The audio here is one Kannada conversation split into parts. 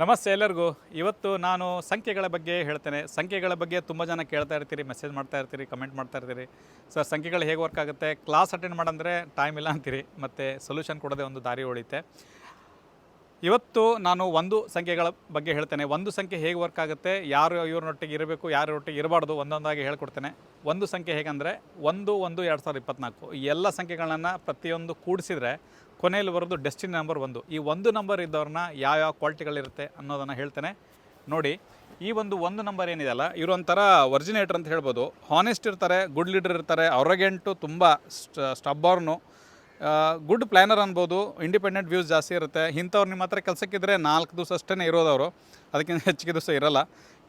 ನಮಸ್ತೆ ಎಲ್ಲರಿಗೂ. ಇವತ್ತು ನಾನು ಸಂಖ್ಯೆಗಳ ಬಗ್ಗೆ ಹೇಳ್ತೇನೆ. ಸಂಖ್ಯೆಗಳ ಬಗ್ಗೆ ತುಂಬ ಜನ ಕೇಳ್ತಾ ಇರ್ತೀರಿ ಮೆಸೇಜ್ ಮಾಡ್ತಾ ಇರ್ತೀರಿ ಕಮೆಂಟ್ ಮಾಡ್ತಾ ಇರ್ತೀರಿ. ಸರ್ ಸಂಖ್ಯೆಗಳು ಹೇಗೆ ವರ್ಕ್ ಆಗುತ್ತೆ? ಕ್ಲಾಸ್ ಅಟೆಂಡ್ ಮಾಡಂದರೆ ಟೈಮ್ ಇಲ್ಲ ಅಂತೀರಿ, ಮತ್ತು ಸೊಲ್ಯೂಷನ್ ಕೊಡೋದೇ ಒಂದು ದಾರಿ ಉಳಿತೆ ಇವತ್ತು ನಾನು ಒಂದು ಸಂಖ್ಯೆಗಳ ಬಗ್ಗೆ ಹೇಳ್ತೇನೆ. ಒಂದು ಸಂಖ್ಯೆ ಹೇಗೆ ವರ್ಕ್ ಆಗುತ್ತೆ, ಯಾರು ಇವ್ರನ್ನೊಟ್ಟಿಗೆ ಇರಬೇಕು ಯಾರೊಟ್ಟಿಗೆ ಇರಬಾರ್ದು ಒಂದೊಂದಾಗಿ ಹೇಳ್ಕೊಡ್ತೇನೆ. ಒಂದು ಸಂಖ್ಯೆ ಹೇಗಂದರೆ, ಒಂದು ಒಂದು, ಎರಡು ಸಾವಿರದ ಇಪ್ಪತ್ನಾಲ್ಕು. ಈ ಎಲ್ಲ ಸಂಖ್ಯೆಗಳನ್ನು ಪ್ರತಿಯೊಂದು ಕೂಡಿಸಿದರೆ ಕೊನೆಯಲ್ಲಿ ಬರೋದು ಡೆಸ್ಟಿನಿ ನಂಬರ್ ಒಂದು. ಈ ಒಂದು ನಂಬರ್ ಇದ್ದವ್ರನ್ನ ಯಾವ್ಯಾವ ಕ್ವಾಲಿಟಿಗಳಿರುತ್ತೆ ಅನ್ನೋದನ್ನು ಹೇಳ್ತೇನೆ. ನೋಡಿ, ಈ ಒಂದು ಒಂದು ನಂಬರ್ ಏನಿದೆಯಲ್ಲ, ಇವರು ಒಂಥರ ಅಂತ ಹೇಳ್ಬೋದು. ಹಾನೆಸ್ಟ್ ಇರ್ತಾರೆ ಗುಡ್ ಲೀಡರ್ ಇರ್ತಾರೆ. ಅವ್ರಗೆಂಟು ತುಂಬ ಸ್ಟಬ್ಬಾರ್ನು ಗುಡ್ ಪ್ಲ್ಯಾನರ್ ಅನ್ಬೋದು ಇಂಡಿಪೆಂಡೆಂಟ್ ವ್ಯೂಸ್ ಜಾಸ್ತಿ ಇರುತ್ತೆ. ಇಂಥವ್ರು ನಿಮ್ಮ ಹತ್ರ ಕೆಲಸಕ್ಕಿದ್ರೆ ನಾಲ್ಕು ದಿವಸ ಅಷ್ಟೇ ಇರೋದವರು ಅದಕ್ಕಿಂತ ಹೆಚ್ಚಿಗೆ ದಿವಸ ಇರಲ್ಲ.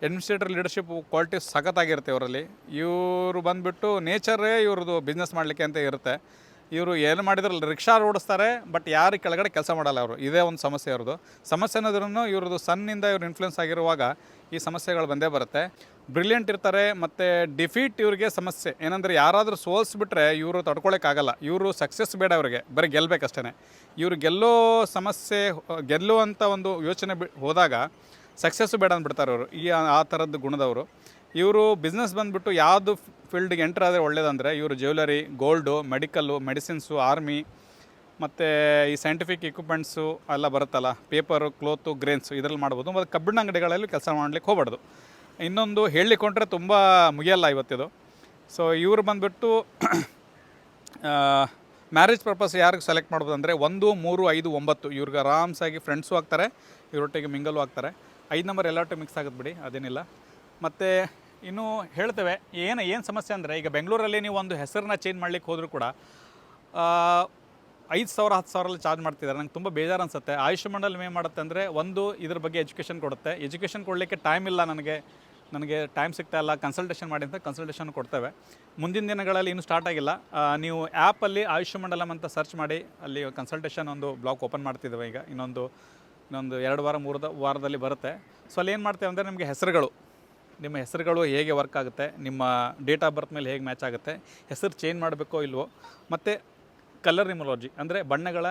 ಅಡ್ಮಿನಿಸ್ಟ್ರೇಟರ್ ಲೀಡರ್ಶಿಪ್ ಕ್ವಾಲಿಟಿ ಸಖತ್ತಾಗಿರುತ್ತೆ ಇವರಲ್ಲಿ. ಇವರು ಬಂದುಬಿಟ್ಟು ನೇಚರೇ ಇವ್ರದ್ದು ಬಿಸ್ನೆಸ್ ಮಾಡಲಿಕ್ಕೆ ಅಂತ ಇರುತ್ತೆ. ಇವರು ಏನು ಮಾಡಿದ್ರು ರಿಕ್ಷಾ ಓಡಿಸ್ತಾರೆ ಬಟ್ ಯಾರು ಕೆಳಗಡೆ ಕೆಲಸ ಮಾಡಲ್ಲ ಅವರು. ಇದೇ ಒಂದು ಸಮಸ್ಯೆ ಅವ್ರದ್ದು ಸಮಸ್ಯೆ ಅನ್ನೋದ್ರೂ ಇವ್ರದ್ದು ಸಣ್ಣಿಂದ ಇವ್ರು ಇನ್ಫ್ಲುಯೆನ್ಸ್ ಆಗಿರುವಾಗ ಈ ಸಮಸ್ಯೆಗಳು ಬಂದೇ ಬರುತ್ತೆ. ಬ್ರಿಲಿಯಂಟ್ ಇರ್ತಾರೆ, ಮತ್ತು ಡಿಫೀಟ್ ಇವ್ರಿಗೆ ಸಮಸ್ಯೆ. ಏನಂದರೆ ಯಾರಾದರೂ ಸೋಲ್ಸ್ಬಿಟ್ರೆ ಇವರು ತಡ್ಕೊಳಕ್ಕಾಗಲ್ಲ. ಇವರು ಸಕ್ಸಸ್ ಬೇಡ ಅವರಿಗೆ. ಬರೀ ಗೆಲ್ಲಬೇಕಷ್ಟೇ ಇವರು ಗೆಲ್ಲೋ ಸಮಸ್ಯೆ ಗೆಲ್ಲುವಂಥ ಒಂದು ಯೋಚನೆ ಬಿ, ಹೋದಾಗ ಸಕ್ಸಸ್ಸು ಬೇಡ ಅಂದ್ಬಿಡ್ತಾರೆ ಅವರು. ಈ ಆ ಥರದ್ದು ಗುಣದವರು. ಇವರು ಬಿಸ್ನೆಸ್ ಬಂದುಬಿಟ್ಟು ಯಾವುದು ಫೀಲ್ಡ್ಗೆ ಎಂಟ್ರ್ ಆದರೆ ಒಳ್ಳೇದಂದರೆ ಇವರು jewellery gold medical medicines army ಮತ್ತು ಈ ಸೈಂಟಿಫಿಕ್ ಇಕ್ವಿಪ್ಮೆಂಟ್ಸು ಎಲ್ಲ ಬರುತ್ತಲ್ಲ ಪೇಪರು ಕ್ಲೋತು ಗ್ರೇನ್ಸು ಇದರಲ್ಲಿ ಮಾಡ್ಬೋದು. ಮತ್ತು ಕಬ್ಬಿಣ ಅಂಗಡಿಗಳಲ್ಲಿ ಕೆಲಸ ಮಾಡ್ಲಿಕ್ಕೆ ಹೋಗ್ಬಾರ್ದು. ಇನ್ನೊಂದು ಹೇಳಿಕೊಂಡ್ರೆ ತುಂಬ ಮುಗಿಯಲ್ಲ ಇವತ್ತಿದು. ಸೊ ಇವರು ಬಂದುಬಿಟ್ಟು ಮ್ಯಾರೇಜ್ ಪರ್ಪಸ್ ಯಾರಿಗೆ ಸೆಲೆಕ್ಟ್ ಮಾಡ್ಬೋದು ಅಂದರೆ ಒಂದು, ಮೂರು, ಐದು, ಒಂಬತ್ತು. ಇವ್ರಿಗೆ ಆರಾಮ್ಸಾಗಿ ಫ್ರೆಂಡ್ಸು ಆಗ್ತಾರೆ, ಇವರೊಟ್ಟಿಗೆ ಮಿಂಗಲು ಆಗ್ತಾರೆ. ಐದು ನಂಬರ್ ಟು ಮಿಕ್ಸ್ ಆಗುತ್ತೆ ಬಿಡಿ, ಅದೇನಿಲ್ಲ. ಮತ್ತು ಇನ್ನೂ ಹೇಳ್ತೇವೆ, ಏನು ಏನು ಸಮಸ್ಯೆ ಅಂದರೆ, ಈಗ ಬೆಂಗಳೂರಲ್ಲಿ ನೀವು ಒಂದು ಹೆಸರನ್ನ ಚೇಂಜ್ ಮಾಡ್ಲಿಕ್ಕೆ ಹೋದರೂ ಕೂಡ ಐದು ಸಾವಿರ ಹತ್ತು ಸಾವಿರಲ್ಲಿ ಚಾರ್ಜ್ ಮಾಡ್ತಿದ್ದಾರೆ ನಂಗೆ ತುಂಬ ಬೇಜಾರು ಅನಿಸುತ್ತೆ. ಆಯುಷ್ ಮಂಡಲ್ ಏನು ಮಾಡುತ್ತೆ ಅಂದರೆ ಒಂದು ಇದ್ರ ಬಗ್ಗೆ ಎಜುಕೇಷನ್ ಕೊಡುತ್ತೆ. ಎಜುಕೇಷನ್ ಕೊಡಲಿಕ್ಕೆ ಟೈಮ್ ಇಲ್ಲ ನನಗೆ ನನಗೆ ಟೈಮ್ ಸಿಗ್ತಾ ಇಲ್ಲ. ಕನ್ಸಲ್ಟೇಷನ್ ಮಾಡಿ ಅಂತ ಕನ್ಸಲ್ಟೇಷನ್ ಕೊಡ್ತೇವೆ. ಮುಂದಿನ ದಿನಗಳಲ್ಲಿ ಇನ್ನೂ ಸ್ಟಾರ್ಟ್ ಆಗಿಲ್ಲ. ನೀವು ಆ್ಯಪಲ್ಲಿ ಆಯುಷ್ ಮಂಡಲಂ ಅಂತ ಸರ್ಚ್ ಮಾಡಿ, ಅಲ್ಲಿ ಕನ್ಸಲ್ಟೇಷನ್ ಒಂದು ಬ್ಲಾಕ್ ಓಪನ್ ಮಾಡ್ತಿದ್ದೇವೆ ಈಗ. ಇನ್ನೊಂದು ಇನ್ನೊಂದು ಎರಡು ವಾರ, ಮೂರು ವಾರದಲ್ಲಿ ಬರುತ್ತೆ. ಸೊ ಅಲ್ಲಿ ಏನು ಮಾಡ್ತೇವೆ ಅಂದರೆ ನಿಮಗೆ ಹೆಸರುಗಳು. ನಿಮ್ಮ ಹೆಸರುಗಳು ಹೇಗೆ ವರ್ಕ್ ಆಗುತ್ತೆ, ನಿಮ್ಮ ಡೇಟ್ ಆಫ್ ಬರ್ತ್ ಮೇಲೆ ಹೇಗೆ ಮ್ಯಾಚ್ ಆಗುತ್ತೆ, ಹೆಸರು ಚೇಂಜ್ ಮಾಡಬೇಕೋ ಇಲ್ವೋ, ಮತ್ತು ಕಲರ್ ನಿಮೊಲಜಿ, ಅಂದರೆ ಬಣ್ಣಗಳ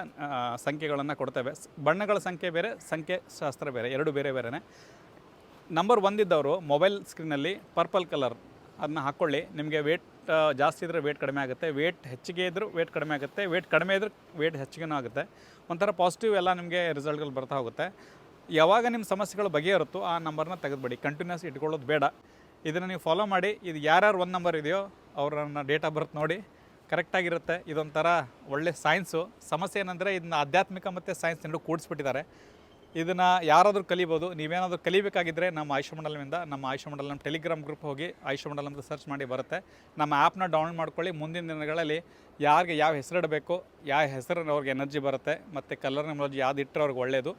ಸಂಖ್ಯೆಗಳನ್ನು ಕೊಡ್ತೇವೆ. ಬಣ್ಣಗಳ ಸಂಖ್ಯೆ ಬೇರೆ, ಸಂಖ್ಯೆ ಶಾಸ್ತ್ರ ಬೇರೆ, ಎರಡು ಬೇರೆ ಬೇರೆನೇ. ನಂಬರ್ ಒಂದಿದ್ದವರು ಮೊಬೈಲ್ ಸ್ಕ್ರೀನಲ್ಲಿ ಪರ್ಪಲ್ ಕಲರ್ ಅದನ್ನ ಹಾಕ್ಕೊಳ್ಳಿ ನಿಮಗೆ ವೇಟ್ ಜಾಸ್ತಿ ಇದ್ದರೆ ವೇಟ್ ಕಡಿಮೆ ಆಗುತ್ತೆ. ವೇಟ್ ಹೆಚ್ಚಿಗೆ ಇದ್ದರೂ ವೇಟ್ ಕಡಿಮೆ ಆಗುತ್ತೆ. ವೇಟ್ ಕಡಿಮೆ ಇದ್ರೂ ವೇಟ್ ಹೆಚ್ಚಿಗೆನೂ ಆಗುತ್ತೆ. ಒಂಥರ ಪಾಸಿಟಿವ್ ಎಲ್ಲ ನಿಮಗೆ ರಿಸಲ್ಟ್ಗಳು ಬರ್ತಾ ಹೋಗುತ್ತೆ. ಯಾವಾಗ ನಿಮ್ಮ ಸಮಸ್ಯೆಗಳು ಬಗೆಹರುತ್ತೋ ಆ ನಂಬರ್ನ ತೆಗೆದುಬಿಡಿ. ಕಂಟಿನ್ಯೂಸ್ ಇಟ್ಕೊಳ್ಳೋದು ಬೇಡ. ಇದನ್ನು ನೀವು ಫಾಲೋ ಮಾಡಿ. ಇದು ಯಾರ್ಯಾರು ಒಂದು ನಂಬರ್ ಇದೆಯೋ ಅವರನ್ನ ಡೇಟ್ ಆಫ್ ಬರ್ತ್ ನೋಡಿ. ಕರೆಕ್ಟಾಗಿರುತ್ತೆ ಇದೊಂಥರ ಒಳ್ಳೆ ಸೈನ್ಸು ಸಮಸ್ಯೆ ಏನಂದರೆ ಇದನ್ನ ಆಧ್ಯಾತ್ಮಿಕ ಮತ್ತು ಸೈನ್ಸ್ ಎರಡು ಕೂಡಿಸ್ಬಿಟ್ಟಿದ್ದಾರೆ. ಇದನ್ನು ಯಾರಾದರೂ ಕಲಿಬೋದು, ನೀವೇನಾದರೂ ಕಲಿಬೇಕಾಗಿದ್ದರೆ ನಮ್ಮ ಆಯುಷ ಮಂಡಲದಿಂದ ನಮ್ಮ ಆಯುಷ ಮಂಡಲಂ ಟೆಲಿಗ್ರಾಮ್ ಗ್ರೂಪ್ ಹೋಗಿ ಆಯುಷ ಅಂತ ಸರ್ಚ್ ಮಾಡಿ ಬರುತ್ತೆ. ನಮ್ಮ ಆ್ಯಪ್ನ ಡೌನ್ಲೋಡ್ ಮಾಡ್ಕೊಳ್ಳಿ. ಮುಂದಿನ ದಿನಗಳಲ್ಲಿ ಯಾರಿಗೆ ಯಾವ ಹೆಸರಿಡಬೇಕು, ಯಾವ ಹೆಸರನ್ನು ಅವ್ರಿಗೆ ಎನರ್ಜಿ ಬರುತ್ತೆ, ಮತ್ತು ಕಲರ್ ನಿಮೋಲಜಿ ಯಾವ್ದು ಇಟ್ಟರೆ ಅವ್ರಿಗೆ ಒಳ್ಳೆಯದು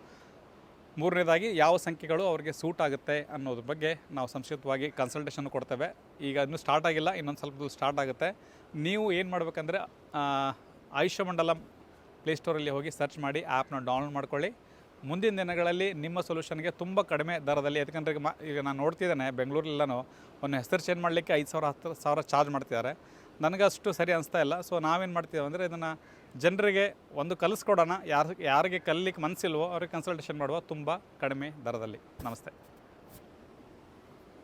ಮೂರನೇದಾಗಿ ಯಾವ ಸಂಖ್ಯೆಗಳು ಅವ್ರಿಗೆ ಸೂಟ್ ಆಗುತ್ತೆ ಅನ್ನೋದ್ರ ಬಗ್ಗೆ ನಾವು ಸಂಕ್ಷಿಪ್ತವಾಗಿ ಕನ್ಸಲ್ಟೇಷನ್ ಕೊಡ್ತೇವೆ. ಈಗ ಇನ್ನೂ ಸ್ಟಾರ್ಟ್ ಆಗಿಲ್ಲ, ಇನ್ನೊಂದು ಸ್ವಲ್ಪ ಸ್ಟಾರ್ಟ್ ಆಗುತ್ತೆ. ನೀವು ಏನು ಮಾಡಬೇಕಂದ್ರೆ ಆಯುಷ್ಯ ಮಂಡಲಂ ಪ್ಲೇಸ್ಟೋರಲ್ಲಿ ಹೋಗಿ ಸರ್ಚ್ ಮಾಡಿ ಆ್ಯಪ್ನ ಡೌನ್ಲೋಡ್ ಮಾಡ್ಕೊಳ್ಳಿ. ಮುಂದಿನ ದಿನಗಳಲ್ಲಿ ನಿಮ್ಮ ಸೊಲ್ಯೂಷನ್ಗೆ ತುಂಬ ಕಡಿಮೆ ದರದಲ್ಲಿ, ಯಾಕಂದರೆ ಈಗ ಮಾ ಈಗ ನಾನು ನೋಡ್ತಿದ್ದೇನೆ ಬೆಂಗಳೂರಲ್ಲೆಲ್ಲನೂ ಒಂದು ಹೆಸರು ಚೇಂಜ್ ಮಾಡಲಿಕ್ಕೆ ಐದು ಸಾವಿರ, ಹತ್ತು ಸಾವಿರ ಚಾರ್ಜ್ ಮಾಡ್ತಿದ್ದಾರೆ. ನನಗಷ್ಟು ಸರಿ ಅನಿಸ್ತಾ ಇಲ್ಲ. ಸೊ ನಾವೇನು ಮಾಡ್ತೀವಿ ಅಂದರೆ ಇದನ್ನು ಜನರಿಗೆ ಒಂದು ಕಲಿಸ್ಕೊಡೋಣ. ಯಾರು ಯಾರಿಗೆ ಕಲಿಲಿಕ್ಕೆ ಮನಸ್ಸಿಲ್ವೋ ಅವ್ರಿಗೆ ಕನ್ಸಲ್ಟೇಷನ್ ಮಾಡುವ ತುಂಬ ಕಡಿಮೆ ದರದಲ್ಲಿ. ನಮಸ್ತೆ.